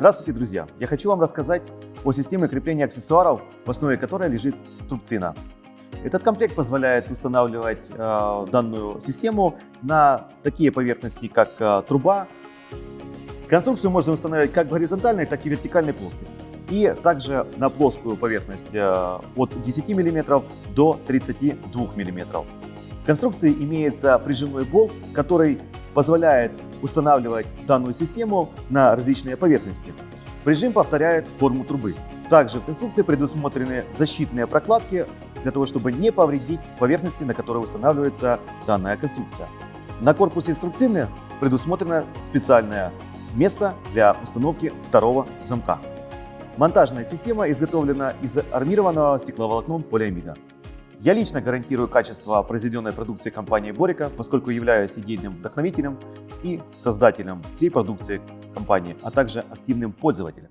Здравствуйте, друзья! Я хочу вам рассказать о системе крепления аксессуаров, в основе которой лежит струбцина. Этот комплект позволяет устанавливать э, данную систему на такие поверхности, как э, труба. Конструкцию можно устанавливать как в горизонтальной, так и вертикальной плоскости. И также на плоскую поверхность э, от 10 мм до 32 мм. В конструкции имеется прижимной болт, который позволяет устанавливать данную систему на различные поверхности. Прижим повторяет форму трубы. Также в конструкции предусмотрены защитные прокладки для того, чтобы не повредить поверхности, на которые устанавливается данная конструкция. На корпусе инструкции предусмотрено специальное место для установки второго замка. Монтажная система изготовлена из армированного стекловолокном полиамида. Я лично гарантирую качество произведенной продукции компании Борика, поскольку являюсь идейным вдохновителем и создателем всей продукции компании, а также активным пользователем.